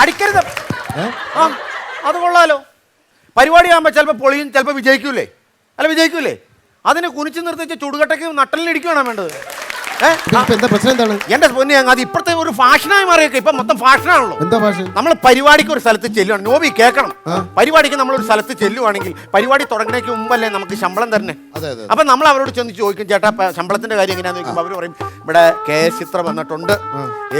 അടിക്കരുത്. ആ അത് കൊള്ളാലോ. പരിപാടി ആകുമ്പോൾ ചിലപ്പോൾ പൊളിയും ചിലപ്പോൾ വിജയിക്കൂലേ? അല്ല വിജയിക്കൂലേ? അതിനെ കുനിച്ച് നിർത്തിച്ച് ചുടുകട്ടയ്ക്ക് നട്ടലിനിടിക്കുകയാണ് വേണ്ടത്? എന്താ പ്രശ്നം എന്താണ്? എന്റെ പൊന്നു ഞങ്ങൾ അത് ഇപ്പോഴത്തെ ഒരു ഫാഷനായി മാറിയൊക്കെ. ഇപ്പൊ മൊത്തം ഫാഷനാണല്ലോ. എന്താ ഫാഷൻ? നമ്മൾ പരിപാടിക്ക് ഒരു സ്ഥലത്ത് ചെല്ലുവാണ്. നോബി കേൾക്കണം. പരിപാടിക്ക് നമ്മൾ ഒരു സ്ഥലത്ത് ചെല്ലുവാണെങ്കിൽ പരിപാടി തുടങ്ങുന്നതിന് മുമ്പല്ലേ നമുക്ക് ശമ്പളം തരണേ? അതെ അപ്പൊ നമ്മൾ അവരോട് ചെന്ന് ചോദിക്കും ചേട്ടാ ശമ്പളത്തിന്റെ കാര്യം എങ്ങനെയാന്ന് ചോദിക്കുമ്പോൾ അവർ പറയും ഇവിടെ കെ എസ് ചിത്ര വന്നിട്ടുണ്ട്.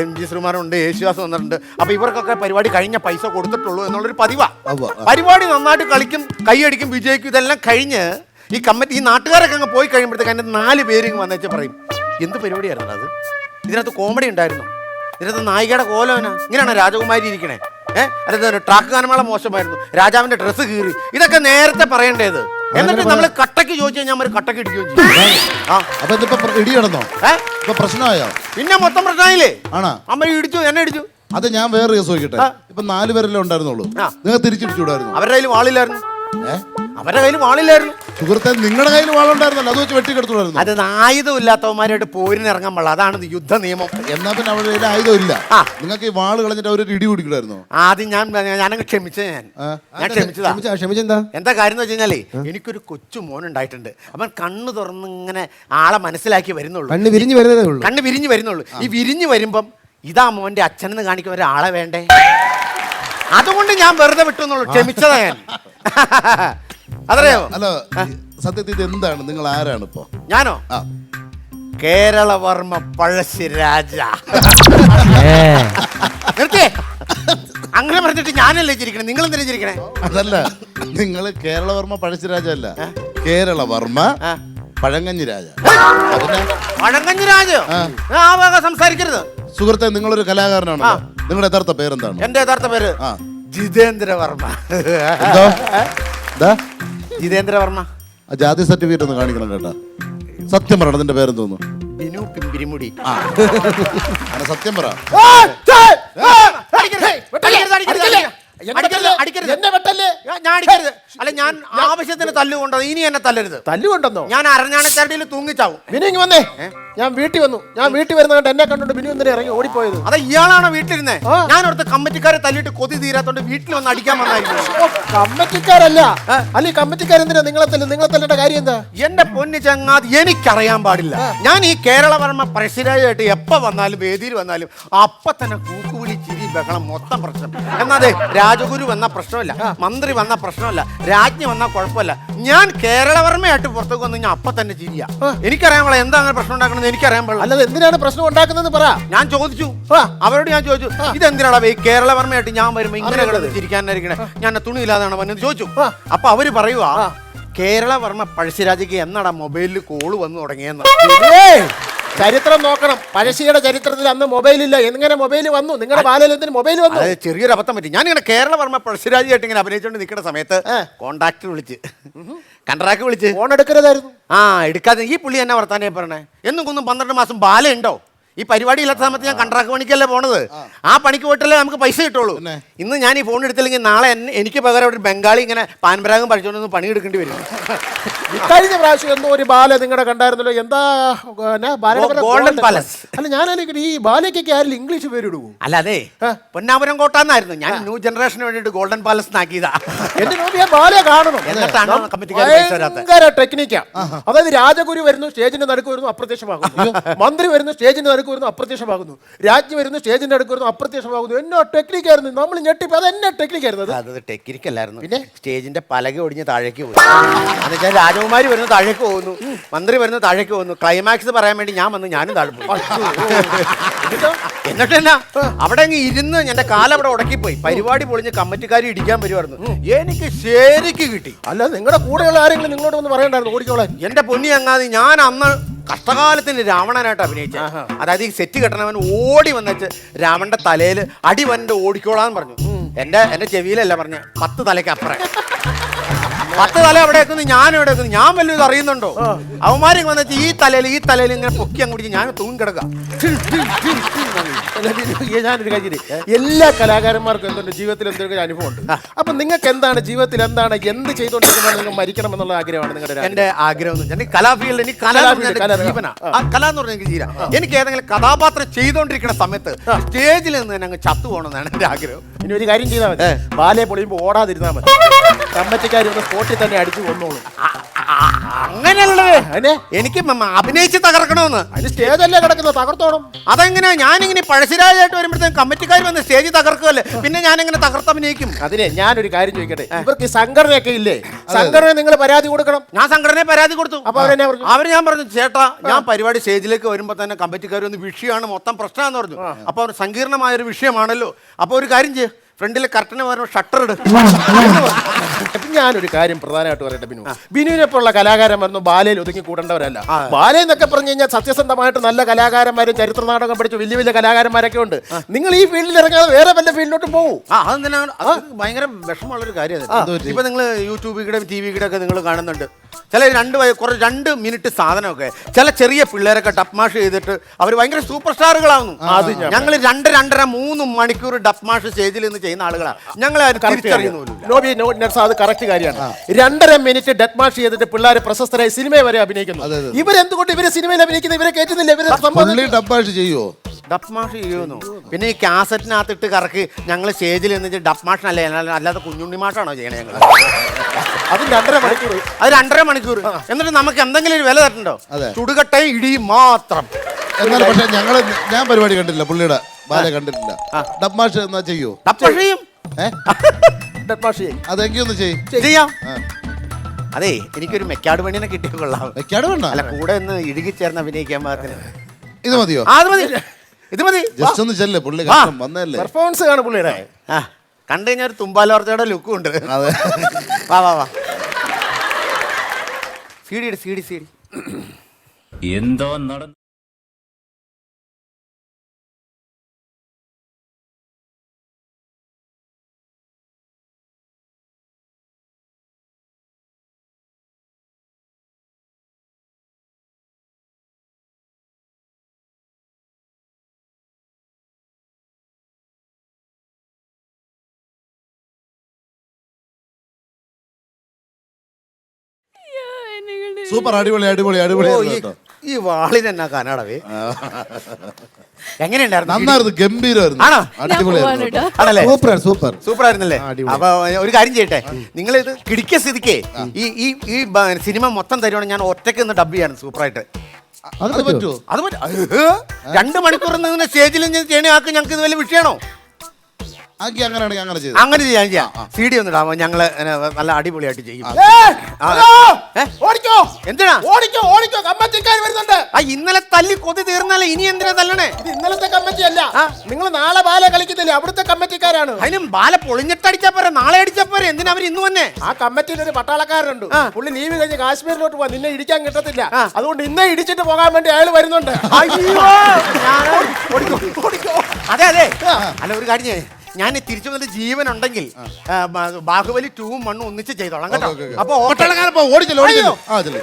എം ജി ശ്രീമാരുണ്ട് യേശുദാസ് വന്നിട്ടുണ്ട്. അപ്പൊ ഇവർക്കൊക്കെ പരിപാടി കഴിഞ്ഞ പൈസ കൊടുത്തിട്ടുള്ളൂ എന്നുള്ളൊരു പതിവാ. പരിപാടി നന്നായിട്ട് കളിക്കും കൈയടിക്കും വിജയിക്കും ഇതെല്ലാം കഴിഞ്ഞ് ഈ കമ്മിറ്റി ഈ നാട്ടുകാരൊക്കെ അങ്ങ് പോയി കഴിയുമ്പോഴത്തേക്ക് അതിന്റെ നാല് പേര് വന്നേച്ച് പറയും എന്ത് പരിപാടിയായിരുന്നു അത്? ഇതിനകത്ത് കോമഡി ഉണ്ടായിരുന്നു. ഇതിനകത്ത് നായികയുടെ കോലവനാ ഇങ്ങനെയാണ് രാജകുമാരി ഇരിക്കണേ? ഏഹ് അല്ലാതെ ട്രാക്ക് ഗാനമേള മോശമായിരുന്നു. രാജാവിന്റെ ഡ്രസ്സ് കീറി. ഇതൊക്കെ നേരത്തെ പറയേണ്ടത് എന്നിട്ട് നമ്മൾ കട്ടക്ക് ചോദിച്ചു കഴിഞ്ഞാൽ ഒരു കട്ടക്ക് ഇടിക്കുകയും ചെയ്യും. ഇടി കിടന്നോ ഇപ്പൊ പ്രശ്നമായോ? പിന്നെ മൊത്തം പ്രശ്നമായില്ലേ? ആണോ? അമ്മ ഇടിച്ചു എന്നെ ഇടിച്ചു. അത് ഞാൻ വേറെ കേസ് നോക്കിട്ടെ ഇപ്പൊ നാല് പേരല്ലേ ഉണ്ടായിരുന്നുള്ളൂ. നിങ്ങൾ തിരിച്ചിടിച്ചു അവരുടെ കയ്യിൽ വാളില്ലായിരുന്നു. ഏ? അവരുടെ കയ്യിൽ വാളില്ലായിരുന്നു. സുഹൃത്തെ നിങ്ങളുടെ കയ്യിൽ വാളുണ്ടായിരുന്നല്ലോ അത് വെച്ച് വെട്ടിക്കെടുത്തുകൂടായിരുന്നു. അത് ആയുധമില്ലാത്തവന്മാരായിട്ട് പോരിന് ഇറങ്ങാൻ പാടില്ല. അതാണ് യുദ്ധ നിയമം എന്നാ പിന്നെ അവരുടെ കയ്യിൽ ആയുധം ഇല്ല ആ. നിങ്ങൾക്ക് ഈ വാൾ കളഞ്ഞിട്ട് അവരൊരു ഇടി പിടിക്കണമായിരുന്നു ആദ്യം ഞാൻ ഞാനങ്ങ് ക്ഷമിച്ചത് ഞാൻ. ഞാൻ ക്ഷമിച്ചതാ. ക്ഷമിച്ചാ? ക്ഷമിച്ചെന്താ? എന്താ കാര്യം എന്ന് വെച്ച് കഴിഞ്ഞാലേ എനിക്കൊരു കൊച്ചു മോൻ ഉണ്ടായിട്ടുണ്ട് അവൻ കണ്ണു തുറന്ന് ഇങ്ങനെ ആളെ മനസ്സിലാക്കി വരുന്നുള്ളൂ. കണ്ണ് വിരിഞ്ഞു വരുന്നതേ ഉള്ളൂ. കണ്ണ് വിരിഞ്ഞു വരുന്നുള്ളൂ. ഈ വിരിഞ്ഞു വരുമ്പം ഇതാ മോന്റെ അച്ഛനെന്ന് കാണിക്കാൻ ഒരാളെ വേണ്ടേ? അതുകൊണ്ട് ഞാൻ വെറുതെ വിട്ടു എന്നുള്ളൂ. ക്ഷമിച്ചതാ ഞാൻ. അതറിയോ? അല്ല സത്യത്തിൽ ഇത് എന്താണ്? നിങ്ങൾ ആരാണ് ഇപ്പോ? ഞാനോ? ആ. കേരളവർമ്മ പഴശ്ശിരാജ രാജ. അങ്ങനെ പറഞ്ഞിട്ട് ഞാനല്ലേ ചിരിക്കണേ? നിങ്ങൾ എന്തിനാ ചിരിക്കണേ? അതല്ല നിങ്ങൾ കേരളവർമ്മ പഴശ്ശിരാജ അല്ല. കേരളവർമ്മ. പഴങ്ങഞ്ഞി രാജ. പഴങ്ങഞ്ഞി രാജ? ആ. വക സംസാരിക്കരുത്. സുഹൃത്തെ നിങ്ങളൊരു കലാകാരനാണ് നിങ്ങളുടെ യഥാർത്ഥ പേരെന്താണ്? എന്റെ യഥാർത്ഥ പേര് ജിതേന്ദ്രവർമ്മ. ജിതേന്ദ്ര വർമ്മ എന്തോ എന്താ ജിതേന്ദ്ര വർമ്മ. ആ ജാതി സർട്ടിഫിക്കറ്റ് ഒന്ന് കാണിക്കണം കേട്ടാ. സത്യം പറയണം അതിന്റെ പേരെന്തോന്നു? ബിനു പിമ്പിരിമുടി. അങ്ങനെ സത്യം പറ. ഞാൻ- അടിക്കരുത്. അല്ല ഞാൻ ആവശ്യത്തിന് തല്ലുകൊണ്ടത് ഇനി എന്നെ തല്ലരുത്. തല്ലുകൊണ്ടെന്നോ? ഞാൻ അരഞ്ഞാണച്ചരടിയിൽ തൂങ്ങിച്ചാവും. പിന്നെ ഇങ്ങ് വന്നേ. ഞാൻ വീട്ടിൽ വന്നു. ഞാൻ വീട്ടിൽ വരുന്ന കണ്ട് എന്നെ കണ്ടോണ്ട് ബിനു എന്തിനാ ഇറങ്ങി ഓടിപ്പോയത്? അതെ ഇയാളാണോ വീട്ടിലിരുന്നേ. ഞാൻ അവിടുത്തെ കമ്മിറ്റിക്കാരെ തല്ലിട്ട് കൊതി തീരാത്തോണ്ട് വീട്ടിൽ വന്ന് അടിക്കാൻ വന്നായിരുന്നു. കമ്മിറ്റിക്കാരല്ല. അല്ല കമ്മിറ്റിക്കാരെന്തിനാ നിങ്ങളെ തല്ലി? നിങ്ങളെ തല്ലേണ്ട കാര്യം എന്താ? എന്റെ പൊന്നു ചങ്ങാതി എനിക്കറിയാൻ പാടില്ല. ഞാൻ ഈ കേരളവർമ്മ പ്രസിഡന്റായിട്ട് എപ്പ വന്നാലും വേദിയിൽ വന്നാലും അപ്പൊ തന്നെ കൂക്കുവിളി ചിരി ബഹളം മൊത്തം പ്രശ്നം. എന്നാതെ രാജഗുരു വന്ന പ്രശ്നമല്ല മന്ത്രി വന്ന പ്രശ്നമല്ല രാജ്ഞി വന്ന കുഴപ്പമില്ല. ഞാൻ കേരളവർമ്മയായിട്ട് പുറത്തേക്ക് വന്നു ഞാൻ അപ്പൊ തന്നെ ചിരിയാ. എനിക്കറിയാൻ എന്താ അങ്ങനെ പ്രശ്നം ഉണ്ടാക്കണമെന്ന് എനിക്കറിയാൻ പാടില്ല. അല്ലാതെ എന്തിനാണ് പ്രശ്നം ഉണ്ടാക്കുന്നതെന്ന് പറ. ഞാൻ ചോദിച്ചു. ആ. അവരോട് ഞാൻ ചോദിച്ചു ഇതെന്തിനാടാ ഈ കേരളവർമ്മയായിട്ട് ഞാൻ വരുമ്പോ ഇങ്ങനെ കിടന്ന് ചിരിക്കാനായിരിക്കണേ ഞാൻ തുണിയില്ലാതാണ് വന്നത് ചോദിച്ചു. ആ. അപ്പൊ അവർ പറയുവാ കേരള വർമ്മ പഴശ്ശിരാജയ്ക്ക് എന്നാടാ മൊബൈലിൽ കോൾ വന്നു തുടങ്ങിയെന്ന്? ഏയ്, ചരിത്രം നോക്കണം. പഴശ്ശിയുടെ ചരിത്രത്തിൽ അന്ന് മൊബൈൽ ഇല്ല എങ്ങനെ മൊബൈൽ വന്നു? നിങ്ങളുടെ ബാലലത്തിന് മൊബൈൽ വന്നു? അത് ചെറിയൊരു അബദ്ധം പറ്റി. ഞാനിങ്ങനെ കേരളവർമ്മ പഴശ്ശിരാജയായിട്ട് ഇങ്ങനെ അഭിനയിച്ചുകൊണ്ട് നിൽക്കുന്ന സമയത്ത്. കോണ്ടാക്ട് വിളിച്ച്. കൺട്രാക്ട് വിളിച്ച്. ഫോൺ എടുക്കരുതായിരുന്നു. ആ എടുക്കാതെ ഈ പുള്ളി എന്നാ വർത്താനേ പറഞ്ഞേ. എന്നും കുന്നും പന്ത്രണ്ട് മാസം ബാല ഉണ്ടോ ഈ പരിപാടി ഇല്ലാത്ത സമയത്ത് ഞാൻ കൺട്രാക്ട് പണിക്കല്ലേ പോണത്? ആ. പണിക്ക് പോയിട്ടല്ലേ നമുക്ക് പൈസ കിട്ടുള്ളൂ. ഇന്ന് ഞാൻ ഈ ഫോൺ എടുത്തില്ലെങ്കിൽ നാളെ എനിക്ക് പകരം ഒരു ബംഗാളി ഇങ്ങനെ പാൻപരാഗം പഠിച്ചുകൊണ്ടൊന്ന് പണി എടുക്കേണ്ടി വരും. കഴിഞ്ഞ പ്രാവശ്യം എന്തോ ഒരു ബാല നിങ്ങളുടെ കണ്ടായിരുന്നല്ലോ? എന്താ ഗോൾഡൻ പാലസ്. അല്ല ഞാനാണെങ്കിൽ ഈ ബാലയ്ക്കൊക്കെ ആരും ഇംഗ്ലീഷ് പേര് അല്ല ആ. പൊന്നാപുരം കോട്ടാന്നായിരുന്നു. ഞാൻ ന്യൂ ജനറേഷന് വേണ്ടിട്ട് ഗോൾഡൻ പാലസ് ആക്കിയതാ എന്റെ നോക്കി ഞാൻ ബാലയെ കാണണം എന്നിട്ടാണ് കമ്മിറ്റിക്കാർ പൈസ തരാത്തത് ഭയങ്കര ടെക്നിക്കാ അതായത് രാജഗുരു വരുന്നു സ്റ്റേജിന്റെ നടുക്ക് വരുന്നു അപ്രത്യക്ഷമാകുന്നു. മന്ത്രി വരുന്നു സ്റ്റേജിന്റെ നടുക്ക് വരുന്നു അപ്രത്യക്ഷമാകുന്നു. രാജ്ഞി വരുന്നു സ്റ്റേജിന്റെ അടുക്ക് വരുന്നു അപ്രത്യക്ഷമാകുന്നു. എന്നോ ടെക്നിക്കായിരുന്നു നമ്മൾ ഞെട്ടിപ്പ് അത് എന്നെ ടെക്നിക്കായിരുന്നു അത്? അത് ടെക്നിക്കല്ലായിരുന്നു. പിന്നെ? സ്റ്റേജിന്റെ പലക ഒടിഞ്ഞ് താഴേക്ക് പോയി. എന്നുവെച്ചാൽ രാജകുമാരി വരുന്ന താഴേക്ക് പോകുന്നു. മന്ത്രി വരുന്ന താഴേക്ക് പോകുന്നു. ക്ലൈമാക്സ് പറയാൻ വേണ്ടി ഞാൻ വന്ന് ഞാനും താഴെ എന്നിട്ട് എന്നാ? അവിടെ അങ്ങ് ഇരുന്ന് എന്റെ കാലവിടെ ഉടക്കിപ്പോയി. പരിപാടി പൊളിഞ്ഞ് കമ്മിറ്റിക്കാർ ഇടിക്കാൻ വരുമായിരുന്നു എനിക്ക് ശരിക്ക് കിട്ടി. അല്ല നിങ്ങളുടെ കൂടെയുള്ള ആരെങ്കിലും നിങ്ങളോട് വന്ന് പറയണ്ടായിരുന്നു ഓടിക്കോളെ എന്റെ പൊന്നി അങ്ങാതി ഞാൻ അന്ന് കഷ്ടകാലത്തിന് രാവണനായിട്ട് അഭിനയിച്ച. അതായത് ഈ സെറ്റ് കെട്ടണവൻ ഓടി വന്നിട്ട് രാവണന്റെ തലയിൽ അടി വന്നിട്ട് ഓടിക്കോളാന്ന് പറഞ്ഞു. എന്റെ എന്റെ ചെവിയിലല്ല പറഞ്ഞ പത്ത് തലയ്ക്ക് അപ്പുറം. പത്ത് തല എവിടെ വെക്കുന്നു ഞാൻ എവിടെ വെക്കുന്നു ഞാൻ വല്ലതും അറിയുന്നുണ്ടോ? അവന്മാരും വന്നിട്ട് ഈ തലയിൽ ഈ തലയിൽ ഇങ്ങനെ പൊക്കി അങ്ങ് പിടിച്ച് ഞാൻ തൂങ്ങി കിടക്കാം ഞാനൊരു കാര്യം എല്ലാ കലാകാരന്മാർക്കും എന്തുണ്ട്? ജീവിതത്തിൽ എന്തൊരു അനുഭവം ഉണ്ട് അപ്പൊ നിങ്ങൾക്ക് എന്താണ്? ജീവിതത്തിൽ എന്താണ്? എന്ത് ചെയ്തുകൊണ്ടിരിക്കുന്നത്? നിങ്ങൾ മരിക്കണം എന്നുള്ള ആഗ്രഹമാണ് നിങ്ങളുടെ എന്റെ ആഗ്രഹം കലാഫീൽഡ് എനിക്ക് കല ജീവനാ. ആ. കല എന്ന് പറഞ്ഞാൽ എനിക്ക് ജീവനാ. എനിക്ക് ഏതെങ്കിലും കഥാപാത്രം ചെയ്തുകൊണ്ടിരിക്കുന്ന സമയത്ത് സ്റ്റേജിൽ നിന്ന് തന്നെ അങ്ങ് ചത്തു പോകണമെന്നാണ് എന്റെ ആഗ്രഹം. ഇനി ഒരു കാര്യം ചെയ്താൽ മതി. ബാലയെ പൊളിയുമ്പോൾ ഓടാതിരുന്നാൽ മതി. കമ്മറ്റിക്കാർ ഒന്ന് സ്പോട്ടിൽ തന്നെ അടിച്ചു കൊന്നോളൂ. അങ്ങനെയല്ലേ അതിനെ എനിക്ക് മ- അഭിനയിച്ച് തകർക്കണമെന്ന്. അതിന് സ്റ്റേജ് അല്ലേ കിടക്കുന്നത്? തകർത്തോണം. അതെങ്ങനെയാ? ഞാനിങ്ങനെ പഴശ്ശിരാജായിട്ട് വരുമ്പോഴത്തേക്കും കമ്മിറ്റിക്കാർ വന്ന് സ്റ്റേജ് തകർക്കുമല്ലേ പിന്നെ ഞാനിങ്ങനെ തകർത്ത് അഭിനയിക്കും അതിനെ ഞാനൊരു കാര്യം ചോദിക്കട്ടെ? ഇവർക്ക് ഈ സംഘടനയൊക്കെ ഇല്ലേ? സംഘടന നിങ്ങൾ പരാതി കൊടുക്കണം. ഞാൻ സംഘടനയെ പരാതി കൊടുത്തു. അപ്പൊ അവരെന്നാ പറഞ്ഞു? അവർ ഞാൻ പറഞ്ഞു ചേട്ടാ ഞാൻ പരിപാടി സ്റ്റേജിലേക്ക് വരുമ്പോൾ തന്നെ കമ്മിറ്റിക്കാർ ഒന്ന് വിഷയമാണ് മൊത്തം പ്രശ്നമാണെന്ന് പറഞ്ഞു. അപ്പോൾ അവർ സങ്കീർണമായ ഒരു വിഷയമാണല്ലോ. അപ്പോൾ ഒരു കാര്യം ചെയ്യ്. ഫ്രണ്ടിൽ കർട്ടന് പറഞ്ഞു ഷട്ടർ ഇടും. ഞാനൊരു കാര്യം പ്രധാനമായിട്ട് പറയട്ടെ ബിനു. ബിനുവിനെ പോലുള്ള കലാകാരന്മാരൊന്നും ബാലയിൽ ഒതുങ്ങി കൂടേണ്ടവരല്ല. ബാലയിൽ എന്നൊക്കെ പറഞ്ഞു കഴിഞ്ഞാൽ സത്യസന്ധമായിട്ട് നല്ല കലാകാരന്മാരും ചരിത്ര നാടകം പഠിച്ച വലിയ വലിയ കലാകാരന്മാരൊക്കെ ഉണ്ട്. നിങ്ങൾ ഈ ഫീൽഡിൽ ഇറങ്ങാതെ വേറെ വല്ല ഫീൽഡിലോട്ട് പോകും ആ വിഷമമുള്ള അത് ഭയങ്കര വിഷമമുള്ളൊരു കാര്യമാണ് ഇപ്പൊ നിങ്ങൾ യൂട്യൂബിലൂടെ ടി വിയുടെ ഒക്കെ നിങ്ങൾ കാണുന്നുണ്ട്. ചില രണ്ട് കുറച്ച് കുറെ രണ്ട് മിനിറ്റ് സാധനമൊക്കെ ചില ചെറിയ പിള്ളേരൊക്കെ ഡപ്മാഷ് ചെയ്തിട്ട് അവർ ഭയങ്കര സൂപ്പർ സ്റ്റാറുകളാവുന്നു. ഞങ്ങൾ രണ്ട് രണ്ടര മൂന്ന് മണിക്കൂർ ഡപ്മാഷ് സ്റ്റേജിൽ നിന്ന് ചെയ്യുന്ന ആളുകളാണ് ഞങ്ങൾ അത് കറക്റ്റ് കാര്യമാണ്. രണ്ടര മിനിറ്റ് ഡപ്മാഷ് മാഷ് ചെയ്തിട്ട് പിള്ളേർ പ്രശസ്തരായി സിനിമ വരെ അഭിനയിക്കുന്നു. ഇവരെന്തുകൊണ്ട് ഇവരെ സിനിമയിൽ അഭിനയിക്കുന്ന ഇവരെ കേട്ടുന്നില്ല ഇവരെ ഡപ്മാഷ് ചെയ്യുവോ? ഡപ്മാഷ് ചെയ്യുന്നു. പിന്നെ ഈ കാസറ്റിനകത്തിട്ട് കറക്കി ഞങ്ങൾ സ്റ്റേജിൽ നിന്ന് ഡപ്മാഷനല്ലേ അല്ലാതെ കുഞ്ഞുണ്ണി മാഷാണോ ചെയ്യണേ ഞങ്ങൾ അതും രണ്ടര മണിക്കൂർ. അത് രണ്ടര മണിക്കൂർ. എന്നിട്ട് നമുക്ക് എന്തെങ്കിലും ഒരു വില തരണ്ടോ? അതെ. ഇടി ഇടിയും മാത്രം. എന്നാൽ പക്ഷെ ഞങ്ങൾ ഞാൻ പരിപാടി കണ്ടില്ല പുള്ളിയുടെ ബാല കണ്ടിട്ടില്ല. ഡബ്മാഷ് എന്നാ ചെയ്യോ? ഏ? ഡെഡ് മാഷ് ചെയ്യും. ആ. അതെ എനിക്കൊരു മെക്കാട് പണിനെ കിട്ടിയ കൊള്ളാം. വെക്കാട് വേണ്ട അല്ല കൂടെ ഒന്ന് ഇടുകി ചേർന്ന് അഭിനയിക്കാൻ പാകത്തിന്. ഇത് മതിയോ? ആ അത് മതി. ഇത് മതി. ജസ്റ്റ് ഒന്ന് ചെല്ലേ പുള്ളി കഷ്ടം. വന്നല്ലേ പെർഫോമൻസ് കാണും പുള്ളിയുടെ. ആ കണ്ടു കഴിഞ്ഞാൽ ഒരു തുമ്പാലോർച്ചയുടെ ലുക്കും ഉണ്ട്. അതെ. വാ വാ വാ. C D C D C D എന്തോ നടന്നു സൂപ്പർ അടിപൊളി അടിപൊളി അടിപൊളി ഓ, ഈ- വാളിന് എന്നാ കനാടവേ എങ്ങനെയുണ്ടായിരുന്നു? നന്നായിരുന്നു ഗംഭീരമായിരുന്നു. ആണോ? അടിപൊളിയായിരുന്നു കേട്ടോ. ആണല്ലേ? സൂപ്പർ. സൂപ്പർ സൂപ്പർ ആയിരുന്നല്ലേ അപ്പൊ ഒരു കാര്യം ചെയ്യട്ടെ. നിങ്ങൾ ഇത് കിടിക്ക സ്ഥിതിക്ക് ഈ ഈ ഈ ബ- സിനിമ മൊത്തം തരുവാണെങ്കിൽ ഞാൻ ഒറ്റയ്ക്ക് നിന്ന് ഡബ് ചെയ്യാണ് സൂപ്പറായിട്ട്. അത് പറ്റുമോ അത് ഏഹ്? രണ്ട് മണിക്കൂർ നിന്ന് സ്റ്റേജിൽ ചെയ്യണേ ആൾക്ക് ഞങ്ങൾക്ക് ഇത് വലിയ വിഷയമാണോ? ആക്കി അങ്ങനെയാണെങ്കിൽ അങ്ങനെ ചെയ്തു? അങ്ങനെ ചെയ്യാൻ ചെയ്യാം. സി ഡി ഒന്ന് ഇടാമോ? ഞങ്ങൾ ഇങ്ങനെ നല്ല അടിപൊളിയായിട്ട് ചെയ്യും. ഏ? ഓടിക്കോ! എന്തിനാ? ഓടിക്കോ ഓടിക്കോ കമ്മറ്റിക്കാർ വരുന്നുണ്ട്. ആ ഇന്നലെ തല്ലി കൊതി തീർന്നാലേ ഇനി എന്തിനാ തല്ലണേ? ഇത് ഇന്നലത്തെ കമ്മിറ്റി അല്ല ആ. നിങ്ങൾ നാളെ ബാല കളിക്കുന്നില്ലേ? അവിടുത്തെ കമ്മിറ്റിക്കാരാണ്. അതിനും ബാല പൊളിഞ്ഞിട്ടടിച്ചാ പോരെ നാളെ അടിച്ചാ പോരെ. എന്തിനാ അവർ ഇന്ന് തന്നെ ആ കമ്മിറ്റിയിൽ ഒരു പട്ടാളക്കാരനുണ്ട്. ആ. പുള്ളി ലീവ് കഴിഞ്ഞ് കാശ്മീരിലോട്ട് പോവാ നിന്നെ ഇടിക്കാൻ കിട്ടത്തില്ല. ആ. അതുകൊണ്ട് ഇന്നെ ഇടിച്ചിട്ട് പോകാൻ വേണ്ടി അയാൾ വരുന്നുണ്ട്. അയ്യോ! ഓടിക്കോ ഓടിക്കോ അതെ അതെ. അല്ല ഒരു കാര്യം ചെയ്യ്. ഞാൻ തിരിച്ചു വന്നിട്ട് ജീവൻ ഉണ്ടെങ്കിൽ ബാഹുബലി ടൂവും മണ്ണും ഒന്നിച്ച് ചെയ്തോളാം കേട്ടോ. അപ്പൊ ഓട്ടോ ഓടിച്ചല്ലോ ഓടിച്ചല്ലോ. ആ ചെല്ലു.